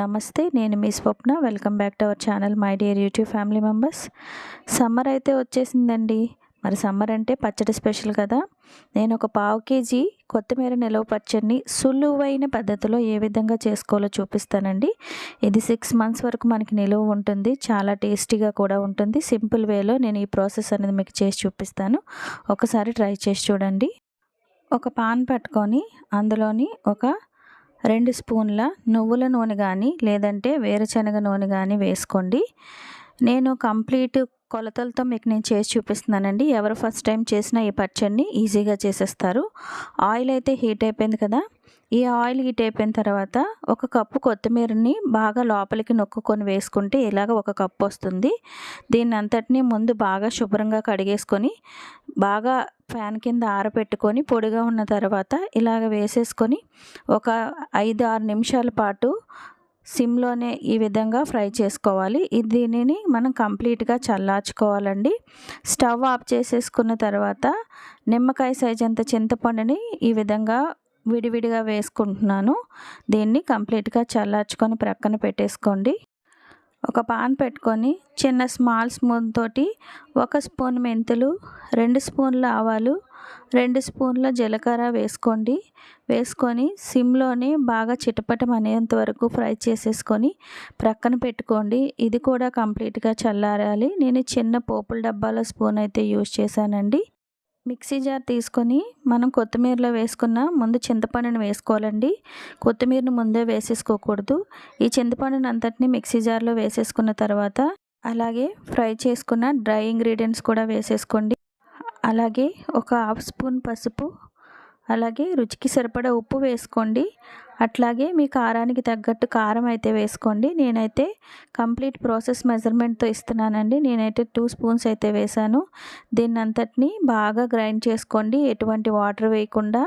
నమస్తే నేను మీ Swapna. Welcome back to our channel my dear YouTube family members. Summer అయితే వచ్చేసిందండి. మరి సమ్మర్ అంటే పచ్చడి స్పెషల్ కదా. నేను ఒక పావు కేజీ కొత్తిమీర నిలవ పచ్చడిని సులువైన పద్ధతిలో ఏ విధంగా చేసుకోవాలో చూపిస్తానండి. ఇది సిక్స్ మంత్స్ వరకు మనకి నిలువ ఉంటుంది. చాలా టేస్టీగా కూడా ఉంటుంది. సింపుల్ వేలో నేను ఈ ప్రాసెస్ అనేది మీకు చేసి చూపిస్తాను. ఒకసారి ట్రై చేసి చూడండి. ఒక పాన్ పట్టుకొని అందులోని ఒక రెండు స్పూన్ల నువ్వుల నూనె కానీ లేదంటే వేరుశనగ నూనె కానీ వేసుకోండి. నేను కంప్లీట్ కొలతలతో మీకు నేను చేసి చూపిస్తున్నానండి. ఎవరు ఫస్ట్ టైం చేసినా ఈ పచ్చడిని ఈజీగా చేసేస్తారు. ఆయిల్ అయితే హీట్ అయిపోయింది కదా ఈ ఆయిల్ హీట్ అయిపోయిన తర్వాత ఒక కప్పు కొత్తిమీరని బాగా లోపలికి నొక్కుకొని వేసుకుంటే ఇలాగ ఒక కప్పు వస్తుంది. దీన్ని అంతటిని ముందు బాగా శుభ్రంగా కడిగేసుకొని బాగా ఫ్యాన్ కింద ఆరబెట్టుకొని పొడిగా ఉన్న తర్వాత ఇలాగ వేసేసుకొని ఒక ఐదు ఆరు నిమిషాల పాటు సిమ్లోనే ఈ విధంగా ఫ్రై చేసుకోవాలి. దీనిని మనం కంప్లీట్గా చల్లార్చుకోవాలండి. స్టవ్ ఆఫ్ చేసేసుకున్న తర్వాత నిమ్మకాయ సైజ్ అంత చింతపండుని ఈ విధంగా విడివిడిగా వేసుకుంటున్నాను. దీన్ని కంప్లీట్గా చల్లార్చుకొని ప్రక్కన పెట్టేసుకోండి. ఒక పాన్ పెట్టుకొని చిన్న స్మాల్ స్పూన్ తోటి ఒక స్పూన్ మెంతులు రెండు స్పూన్ల ఆవాలు రెండు స్పూన్ల జీలకర్ర వేసుకోండి. వేసుకొని సిమ్లోనే బాగా చిటపటం అనేంత వరకు ఫ్రై చేసేసుకొని ప్రక్కన పెట్టుకోండి. ఇది కూడా కంప్లీట్గా చల్లారాలి. నేను చిన్న పోపుల డబ్బాల స్పూన్ అయితే యూజ్ చేశానండి. మిక్సీ జార్ తీసుకొని మనం కొత్తిమీరలో వేసుకున్న ముందు చింతపండుని వేసుకోవాలండి. కొత్తిమీరను ముందే వేసేసుకోకూడదు. ఈ చింతపండుని అంతటిని మిక్సీ జార్లో వేసేసుకున్న తర్వాత అలాగే ఫ్రై చేసుకున్న డ్రై ఇంగ్రీడియంట్స్ కూడా వేసేసుకోండి. అలాగే ఒక హాఫ్ స్పూన్ పసుపు అలాగే రుచికి సరిపడా ఉప్పు వేసుకోండి. అట్లాగే మీ కారానికి తగ్గట్టు కారం అయితే వేసుకోండి. నేనైతే కంప్లీట్ ప్రాసెస్ మెజర్మెంట్తో ఇస్తున్నానండి. నేనైతే టూ స్పూన్స్ అయితే వేసాను. దీన్ని అంతటిని బాగా గ్రైండ్ చేసుకోండి. ఎటువంటి వాటర్ వేయకుండా.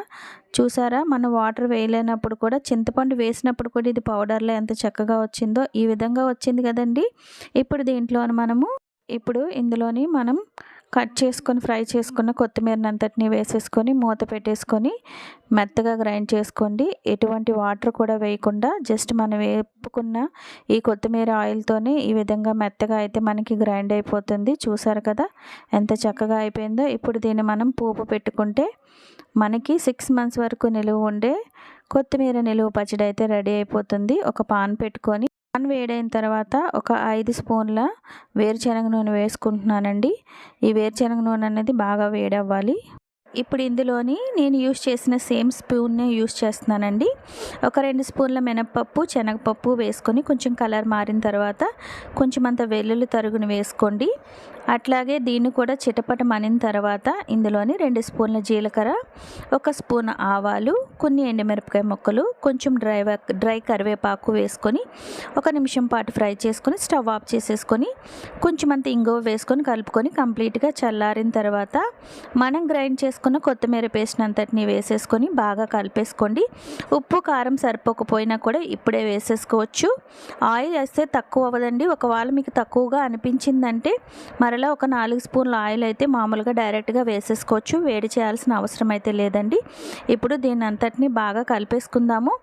చూసారా? మనం వాటర్ వేయలేనప్పుడు కూడా చింతపండు వేసినప్పుడు కూడా ఇది పౌడర్లో ఎంత చక్కగా వచ్చిందో ఈ విధంగా వచ్చింది కదండి. ఇప్పుడు దీంట్లో మనము ఇప్పుడు ఇందులోని మనం కట్ చేసుకొని ఫ్రై చేసుకున్న కొత్తిమీరని అంతటిని వేసేసుకొని మూత పెట్టేసుకొని మెత్తగా గ్రైండ్ చేసుకోండి. ఎటువంటి వాటర్ కూడా వేయకుండా జస్ట్ మనం వేపుకున్న ఈ కొత్తిమీర ఆయిల్తోనే ఈ విధంగా మెత్తగా అయితే మనకి గ్రైండ్ అయిపోతుంది. చూసారు కదా ఎంత చక్కగా అయిపోయిందో. ఇప్పుడు దీన్ని మనం పోపు పెట్టుకుంటే మనకి సిక్స్ మంత్స్ వరకు నిలువ ఉండే కొత్తిమీర నిలువ పచ్చడి అయితే రెడీ అయిపోతుంది. ఒక పాన్ పెట్టుకొని పాన్ వేడైన తర్వాత ఒక ఐదు స్పూన్ల వేరుశనగ నూనె వేసుకుంటున్నానండి. ఈ వేరుశనగ నూనె అనేది బాగా వేడవ్వాలి. ఇప్పుడు ఇందులోని నేను యూస్ చేసిన సేమ్ స్పూన్నే యూస్ చేస్తున్నానండి. ఒక రెండు స్పూన్ల మినపప్పు శనగపప్పు వేసుకొని కొంచెం కలర్ మారిన తర్వాత కొంచెం అంత వెల్లుల్లి తరుగుని వేసుకోండి. అట్లాగే దీన్ని కూడా చిటపట మనిన తర్వాత ఇందులోని రెండు స్పూన్ల జీలకర్ర ఒక స్పూన్ ఆవాలు కొన్ని ఎండుమిరపకాయ ముక్కలు కొంచెం డ్రై డ్రై కరివేపాకు వేసుకొని ఒక నిమిషం పాటు ఫ్రై చేసుకొని స్టవ్ ఆఫ్ చేసేసుకొని కొంచెం అంత ఇంగువ వేసుకొని కలుపుకొని కంప్లీట్గా చల్లారిన తర్వాత మనం గ్రైండ్ చేసుకున్న కొత్తిమీర పేస్ట్ అంతటిని వేసేసుకొని బాగా కలిపేసుకోండి. ఉప్పు కారం సరిపోకపోయినా కూడా ఇప్పుడే వేసేసుకోవచ్చు. ఆయిల్ వేస్తే తక్కువ అవ్వదండి. ఒకవేళ మీకు తక్కువగా అనిపించిందంటే మరలా ఒక నాలుగు స్పూన్ల ఆయిల్ అయితే మామూలుగా డైరెక్ట్గా వేసేసుకోవచ్చు. వేడి చేయాల్సిన అవసరం అయితే లేదండి. ఇప్పుడు దీన్ని అంతటిని బాగా కలిపేసుకుందాము.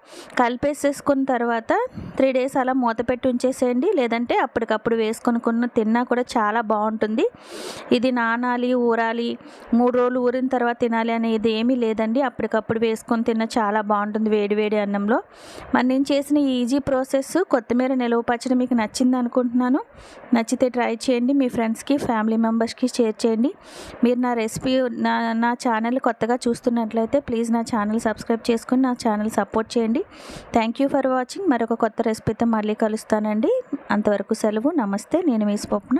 కలిపేసేసుకున్న తర్వాత త్రీ డేస్ అలా మూత పెట్టి ఉంచేసేయండి. లేదంటే అప్పటికప్పుడు వేసుకొని కొన్న తిన్నా కూడా చాలా బాగుంటుంది. ఇది నానాలి ఊరాలి మూడు రోజులు ఊరిన తర్వాత తినాలి అనేది ఏమీ లేదండి. అప్పటికప్పుడు వేసుకొని తిన్న చాలా బాగుంటుంది వేడి వేడి అన్నంలో. మరి నేను చేసిన ఈజీ ప్రాసెస్ కొత్తిమీర నిలువ పచ్చడి మీకు నచ్చింది అనుకుంటున్నాను. నచ్చితే ట్రై చేయండి. మీ ఫ్రెండ్స్కి ఫ్యామిలీ మెంబర్స్కి షేర్ చేయండి. మీరు నా రెసిపీ నా నా ఛానల్ కొత్తగా చూస్తున్నట్లయితే ప్లీజ్ నా ఛానల్ సబ్స్క్రైబ్ చేసుకుని నా ఛానల్ సపోర్ట్ చేయండి. Thank you for watching. మరొక కొత్త రెసిపీతో మళ్ళీ కలుస్తానండి. అంతవరకు సెలవు. నమస్తే. నేను మీ స్వప్న.